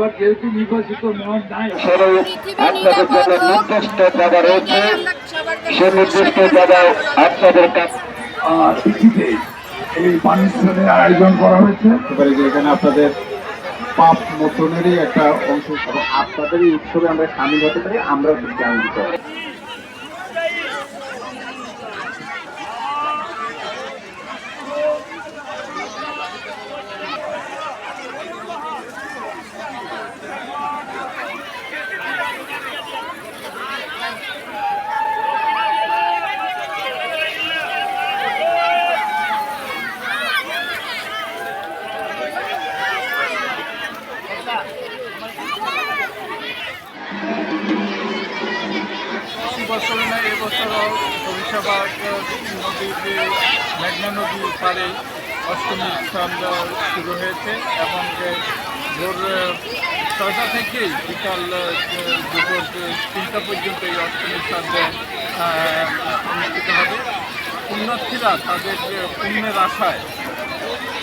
এবার যেহেতু নির্বাচিত নাই। আপনাদের জন্য নির্দিষ্ট জায়গা রয়েছে সে নির্দিষ্ট জায়গায় আপনাদের কাছে এই পানিশ্রমের আয়োজন করা হয়েছে। এবারে যে এখানে আপনাদের পাপ মোচনেরই একটা অংশ এবং আপনাদের এই উৎসবে আমরা সামিল হতে পারি আমরা জ্ঞান দিতে প্রতি বছরে না এবছর সরিষাবাগ নদীর যে মেঘনা নদীর পাড়ে অষ্টমী উৎসব শুরু হয়েছে এবং ভোর ছয়টা থেকে বিকাল দুপুর তিনটা পর্যন্ত এই অষ্টমী আহ, অনুষ্ঠিত হবে। পুণ্যার্থীরা তাদের যে পুণ্যের আশায়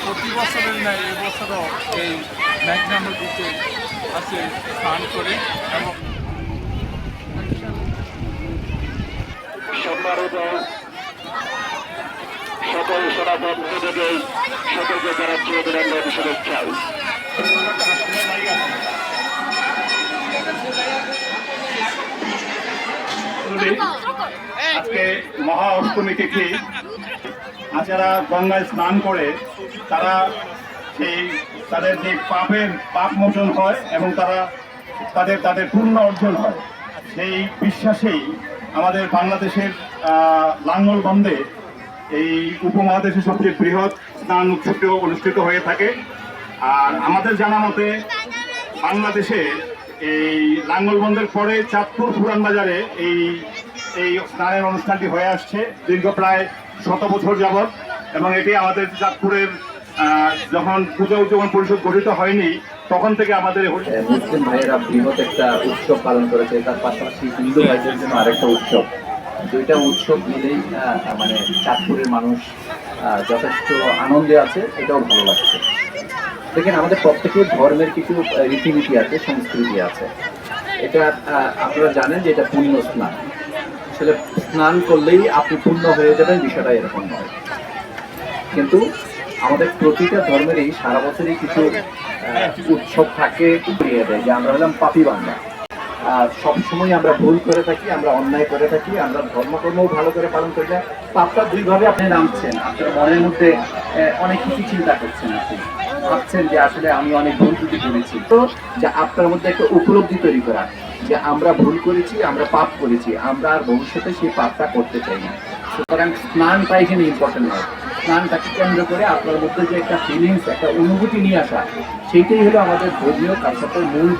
প্রতি বছরের ন্যায় এবছরও এই মেঘনা নদীতে আসে স্নান করে এবং সকল সনাতন থেকে সকলকে জানাচ্ছি অভিনন্দন আজকে মহা অষ্টমী তিথি যারা গঙ্গায় স্নান করে তারা সেই তাদের যে পাপের পাপ মোচন হয় এবং তারা তাদের তাদের পূর্ণ অর্জন হয়। সেই বিশ্বাসেই আমাদের বাংলাদেশের আহ, লাঙ্গলবন্দে এই উপমহাদেশের সবচেয়ে বৃহৎ স্নান উৎসবটিও অনুষ্ঠিত হয়ে থাকে। আর আমাদের জানা মতে, বাংলাদেশে এই লাঙ্গলবন্দের পরে চাঁদপুর পুরান বাজারে এই এই স্নানের অনুষ্ঠানটি হয়ে আসছে দীর্ঘ প্রায় শত বছর যাবৎ। এবং এটি আমাদের চাঁদপুরের যখন পূজা উদযাপন পরিষদ গঠিত হয়নি, তখন থেকে আমাদের মুসলিম ভাইয়েরা বৃহৎ একটা উৎসব পালন করেছে। তার পাশাপাশি হিন্দু ভাইদের জন্য আরেকটা উৎসব। দুইটা উৎসব মিলেই মানে চাঁদপুরের মানুষ যথেষ্ট আনন্দে আছে, এটাও ভালো লাগছে। দেখেন, আমাদের প্রত্যেকের ধর্মের কিছু রীতিনীতি আছে, সংস্কৃতি আছে। এটা আপনারা জানেন যে এটা পুণ্য স্নান। আসলে স্নান করলেই আপনি পূর্ণ হয়ে যাবেন, বিষয়টা এরকম নয়। কিন্তু আমাদের প্রতিটা ধর্মেরই সারা বছরই কিছু উৎসব থাকে যে আমরা হলাম পাপি বাংলা সবসময় আমরা ভুল করে থাকি, আমরা অন্যায় করে থাকি, আমরা ধর্মকর্মও ভালো করে পালন করি না। পাপটা দুইভাবে আপনি নামছেন। আপনার মনের মধ্যে অনেক কিছু চিন্তা করছেন আপনি। ভাবছেন যে আসলে আমি অনেক ভুল ত্রুটি করেছি। তো যে আপনার মধ্যে একটা উপলব্ধি তৈরি করা, যে আমরা ভুল করেছি, আমরা পাপ করেছি, আমরা আর ভবিষ্যতে সেই পাপটা করতে চাই না। সুতরাং স্নানটা এখানে ইম্পর্টেন্ট হয় স্নানটাকে কেন্দ্র করে আপনার মধ্যে যে একটা ফিলিংস একটা অনুভূতি নিয়ে আসা, সেইটাই হলো আমাদের ধর্মীয় কালচারের মূল